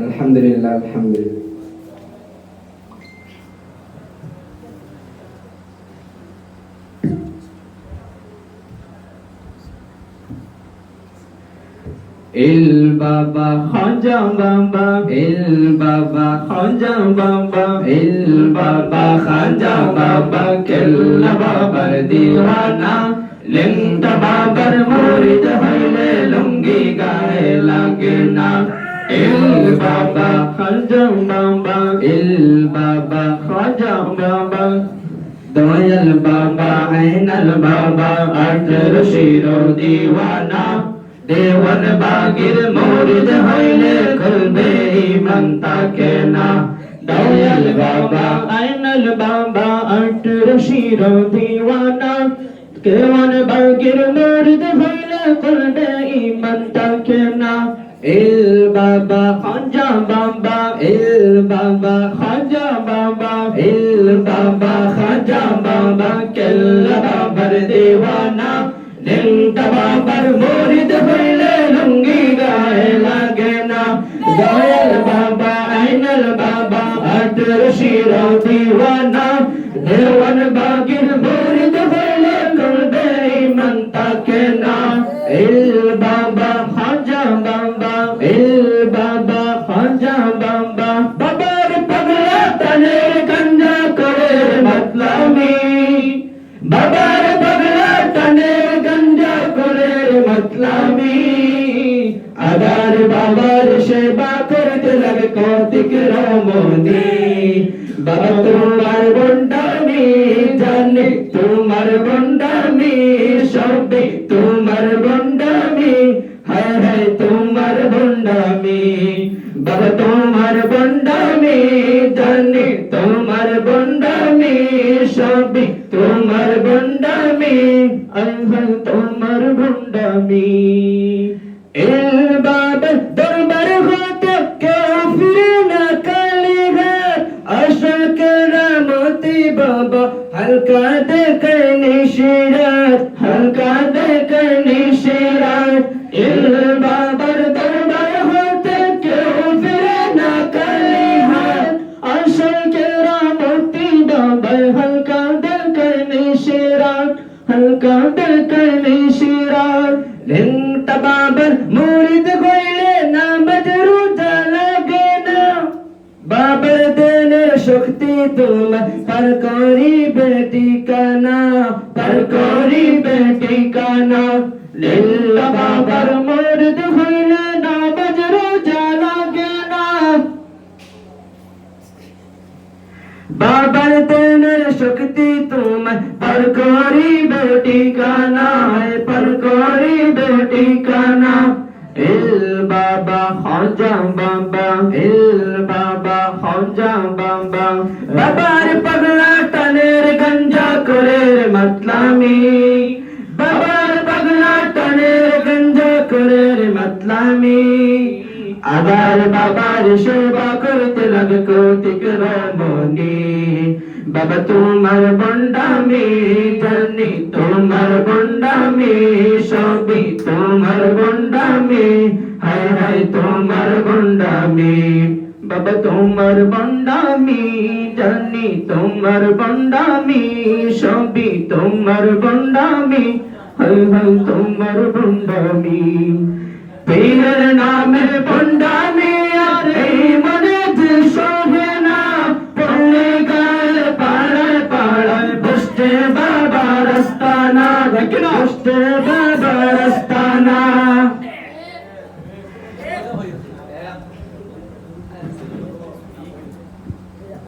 আলহামদুলিল্লাহ আলহামদুলিল্লাহ। ইল বাবা খাজা বাবা ইল বাবা খাজা বাবা ইল বাবা খাজা বাবা কেল্লা বাবার দিওয়ানা। লিংটা বাবা খাজা বাবা ইল বাবা খাজা বাবা দয়াল বাবা আইনাল বাবা আটর শিরো দিওয়ানা দেওয়ান বাগির মরিদ হইলে খুলবে ইমান তাকে না দয়াল বাবা আইনাল বাবা আটর শিরো দিওয়ানা দেওয়ান বাগির মরিদ হইলে খুলবে ইমান তাকে না ইল বাবা খাজা বাবা ইল বাবা খাজা বাবা ইল বাবা খাজা বাবা, কেল্লা বাবার দেওয়ানা। নিংটা বাবার মুরিদ হইলে লুঙ্গি গায়ে লাগে না। দয়াল বাবা, আইনাল বাবা, আটর শির দিওয়ানা। দেওয়ান বাগির মুরিদ হইলে করবে ইমান তাকে না। ইল বাবা খাজা বাবা ইল বাবার সেবা করতে লাগে কৌতিক রমণী। বাবা, তোমার বন্ডামি জানি, তোমার বন্ডামি সবে, তোমার বন্ডামি, হায় হায় তোমার বন্ডামি। বাবা, তোমার বন্ডামি জানি, তোমার বন্ডামি সবে, তোমার বন্ডামি আয় হায় তোমার বন্ডামি। इल्बाद दरबार होत के फिर न कली है अशक रमती बाबा, हल्का दे करनी शिरात हल्का दे करनी शिरात इल्बाद दरबार होते क्यों फिर न कली है के रामोती बाबा, हल्का दे करनी शिरात हल्का दे करनी বাবার মুরিদ হইলে নামাজ রোজা লাগে না বাবার দেনের শক্তি তোমার পার করিবে ঠিকানা, পার করিবে ঠিকানা। লিল্লা বাবার মুরিদ হইলে নামাজ রোজা লাগে না বাবার তেনের শক্তি তোমার পর করিবে ঠিকানা। বাবা হজা বাবা ইল বাবা হজা বাবা। বাবার পাগলা টানের গঞ্জা করে মতলামি। বাবার পাগলা টানের গঞ্জা করে মতলামি। আবার বাবার সেবা করতে লাগে কৌতিক রমণী। বাবা, তোমার বন্ডামি, জানি তোমার বন্ডামি, সবই তোমার বন্ডামি। হায় তোমার বন্ডামি বাবা তোমার বন্ডামি জানি তোমার বন্ডামি সবই তোমার বন্ডামি হাই হাই তোমার বন্ডামি পীরের নামে